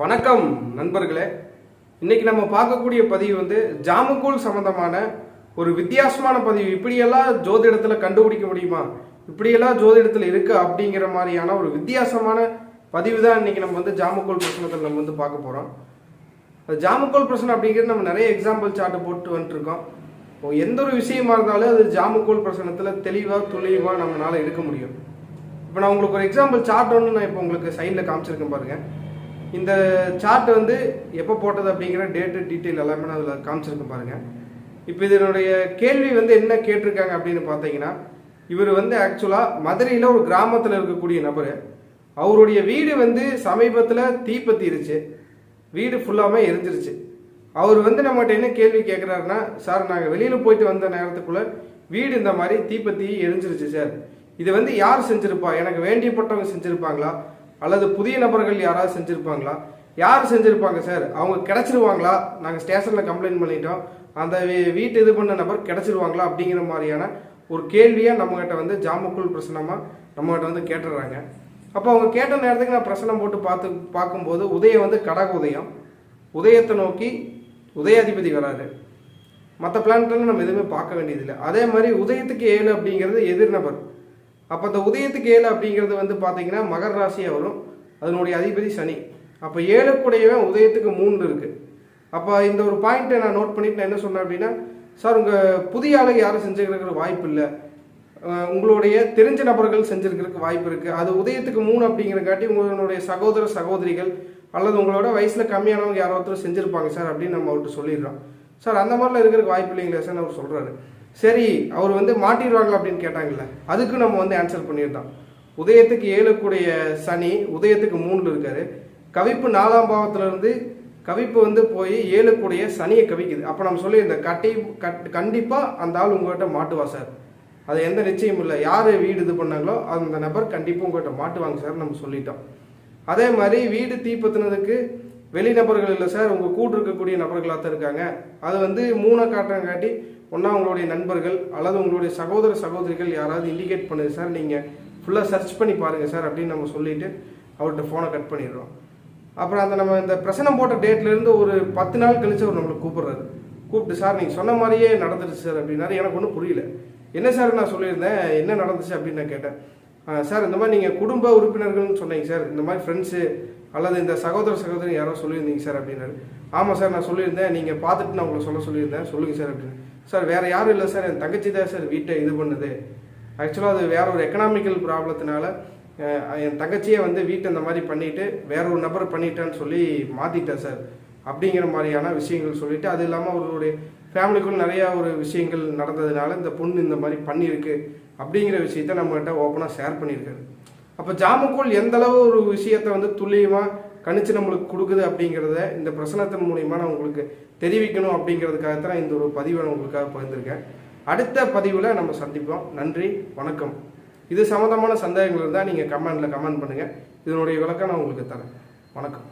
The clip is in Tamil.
வணக்கம் நண்பர்களே. இன்னைக்கு நம்ம பார்க்கக்கூடிய பதிவு வந்து ஜாமுக்கூல் சம்பந்தமான ஒரு வித்தியாசமான பதிவு. இப்படியெல்லாம் ஜோதிடத்தில் கண்டுபிடிக்க முடியுமா? இப்படியெல்லாம் ஜோதிடத்தில் இருக்கு அப்படிங்கிற மாதிரியான ஒரு வித்தியாசமான பதிவு தான் இன்னைக்கு நம்ம வந்து ஜாமுக்கூல் பிரச்சனத்தில் நம்ம வந்து பார்க்க போகிறோம் ஜாமக்கோல் பிரச்சனை அப்படிங்கிறது நம்ம நிறைய எக்ஸாம்பிள் சார்ட்டு போட்டு வந்துட்டுருக்கோம். இப்போ எந்த ஒரு விஷயமா இருந்தாலும் அது ஜாமுக்கோல் பிரச்சனத்தில் தெளிவாக துல்லியமாக நம்மளால எடுக்க முடியும். இப்போ நான் உங்களுக்கு ஒரு எக்ஸாம்பிள் சார்ட் ஒன்று நான் இப்போ உங்களுக்கு சைடில் காமிச்சிருக்கேன் பாருங்கள் இந்த சார்ட் வந்து எப்போ போட்டது அப்படிங்கிற டேட்டு டீட்டெயில் எல்லாமே நான் அதில் காமிச்சிருக்கேன் பாருங்கள் இப்போ இதனுடைய கேள்வி வந்து என்ன கேட்டிருக்காங்க அப்படின்னு பார்த்தீங்கன்னா இவர் வந்து ஆக்சுவலாக மதுரையில் ஒரு கிராமத்தில் இருக்கக்கூடிய நபர். அவருடைய வீடு வந்து சமீபத்தில் தீப்பத்திருச்சு வீடு ஃபுல்லாமே எரிஞ்சிருச்சு. அவர் வந்து நம்மகிட்ட என்ன கேள்வி கேட்குறாருன்னா சார் நாங்கள் வெளியில் போயிட்டு வந்த நேரத்துக்குள்ள வீடு இந்த மாதிரி தீப்பத்தி எரிஞ்சிருச்சு சார். இது வந்து யார் செஞ்சிருப்பா? எனக்கு வேண்டியப்பட்டவங்க செஞ்சுருப்பாங்களா? அல்லது புதிய நபர்கள் யாராவது செஞ்சுருப்பாங்களா? யார் செஞ்சுருப்பாங்க சார் அவங்க கிடச்சிருவாங்களா? நாங்கள் ஸ்டேஷனில் கம்ப்ளைண்ட் பண்ணிட்டோம். அந்த வீ- வீட்டு இது பண்ண நபர் கிடச்சிருவாங்களா அப்படிங்கிற மாதிரியான ஒரு கேள்வியாக நம்மகிட்ட வந்து ஜாமக்குள் பிரசனமாக நம்மகிட்ட வந்து கேட்டுடுறாங்க அப்போ அவங்க கேட்ட நேரத்துக்கு நான் பிரசனம் போட்டு பார்த்து பார்க்கும்போது உதயம் வந்து கடக உதயம். உதயத்தை நோக்கி உதயாதிபதி வராரு. மற்ற பிளானட்லாம் நம்ம எதுவுமே பார்க்க வேண்டியதில்லை. அதே மாதிரி உதயத்துக்கு ஏழு அப்படிங்கிறது எதிர்நபர் அப்போ அந்த உதயத்துக்கு ஏழு அப்படிங்கிறது வந்து பார்த்தீங்கன்னா மகர ராசியாக வரும். அதனுடைய அதிபதி சனி. அப்போ ஏழுக்குடையவன் உதயத்துக்கு மூணு இருக்குது அப்போ இந்த ஒரு பாயிண்ட்டை நான் நோட் பண்ணிட்டு நான் என்ன சொன்னேன் அப்படின்னா சார் உங்கள் புதிய ஆளுங்க யாரும் செஞ்சுருக்கிற வாய்ப்பு இல்லை. உங்களுடைய தெரிஞ்ச நபர்கள் செஞ்சுருக்கிறதுக்கு வாய்ப்பு இருக்குது அது உதயத்துக்கு மூணு அப்படிங்கிறக்காட்டி உங்களுடைய சகோதர சகோதரிகள் அல்லது உங்களோட வயசில் கம்மியானவங்க யாரோ ஒருத்தர் செஞ்சுருப்பாங்க சார் அப்படின்னு நம்ம அவர்கிட்ட சொல்லிடுறோம். சார் அந்த மாதிரிலாம் இருக்கிறதுக்கு வாய்ப்பு இல்லைங்களா சார் அவர் சொல்கிறாரு சரி அவர் வந்து மாட்டிடுவாங்களா அப்படின்னு கேட்டாங்கல்ல அதுக்கு நம்ம வந்து ஆன்சர் பண்ணியிருந்தோம் உதயத்துக்கு ஏழுக்குடைய சனி உதயத்துக்கு மூணுல இருக்காரு. கவிப்பு நாலாம் பாவத்திலிருந்து கவிப்பு வந்து போய் ஏழுக்குடைய சனியை கவிக்குது. அப்போ நம்ம சொல்லி இந்த கட்டி கட் கண்டிப்பாக அந்த ஆள் உங்கள்கிட்ட மாட்டுவா சார். அது எந்த நிச்சயமும் இல்லை. யார் வீடு இது பண்ணாங்களோ அந்த நபர் கண்டிப்பாக உங்கள்கிட்ட மாட்டுவாங்க சார் நம்ம சொல்லிட்டோம். அதே மாதிரி வீடு தீப்பத்தினதுக்கு வெளிநபர்கள் இல்லை சார் உங்கள் கூட இருக்கக்கூடிய நபர்களாக தான் இருக்காங்க. அது வந்து மூணை காட்டுறங்காட்டி ஒன்றா உங்களுடைய நண்பர்கள் அல்லது உங்களுடைய சகோதர சகோதரிகள் யாராவது இண்டிகேட் பண்ணுது சார். நீங்கள் ஃபுல்லாக சர்ச் பண்ணி பாருங்கள் சார் அப்படின்னு நம்ம சொல்லிவிட்டு அவர்கிட்ட ஃபோனை கட் பண்ணிடுறோம். அப்புறம் அந்த நம்ம இந்த பிரசனம் போட்ட டேட்லேருந்து ஒரு பத்து நாள் கழிச்சு அவர் நம்மளை கூப்பிட்றாரு. கூப்பிட்டு சார் நீங்கள் சொன்ன மாதிரியே நடந்துருச்சு சார் அப்படின்னாரு. எனக்கு ஒன்றும் புரியல. என்ன சார் நான் சொல்லியிருந்தேன்? என்ன நடந்துச்சு? அப்படின்னு நான் கேட்டேன். சார் இந்த மாதிரி நீங்கள் குடும்ப உறுப்பினர்கள்னு சொன்னீங்க சார். இந்த மாதிரி ஃப்ரெண்ட்ஸு அல்லது இந்த சகோதர சகோதரி யாரோ சொல்லியிருந்தீங்க சார் அப்படின்னாரு. ஆமாம் சார் நான் சொல்லியிருந்தேன். நீங்கள் பார்த்துட்டு நான் உங்களை சொல்ல சொல்லியிருந்தேன். சொல்லுங்கள் சார் அப்படின்னு. சார் வேறு யாரும் இல்லை சார். என் தங்கச்சி தான் சார் வீட்டை இது பண்ணுது. ஆக்சுவலாக அது வேற ஒரு எக்கனாமிக்கல் ப்ராப்ளத்தினால என் தங்கச்சியை வந்து வீட்டை இந்த மாதிரி பண்ணிட்டு வேற ஒரு நபர் பண்ணிட்டேன்னு சொல்லி மாற்றிட்டேன் சார். அப்படிங்கிற மாதிரியான விஷயங்கள் சொல்லிட்டு அது இல்லாமல் அவர்களுடைய ஃபேமிலிக்குள் நிறையா ஒரு விஷயங்கள் நடந்ததுனால இந்த பொண்ணு இந்த மாதிரி பண்ணியிருக்கு. அப்படிங்கிற விஷயத்த நம்மகிட்ட ஓப்பனாக ஷேர் பண்ணியிருக்காரு. அப்போ ஜாமுக்குள் எந்த அளவு ஒரு விஷயத்த வந்து துல்லியமாக கணிச்சு நம்மளுக்கு கொடுக்குது அப்படிங்கிறத இந்த பிரசனத்தின் மூலியமாக நான் உங்களுக்கு தெரிவிக்கணும் அப்படிங்கிறதுக்காகத்தான் தான் இந்த ஒரு பதிவை நான் உங்களுக்காக பகிர்ந்திருக்கேன். அடுத்த பதிவில் நம்ம சந்திப்போம். நன்றி வணக்கம். இது சம்மந்தமான சந்தேகங்கள் இருந்தால் நீங்கள் கமெண்டில் கமெண்ட் பண்ணுங்கள் இதனுடைய விளக்கம் நான் உங்களுக்கு தரேன். வணக்கம்.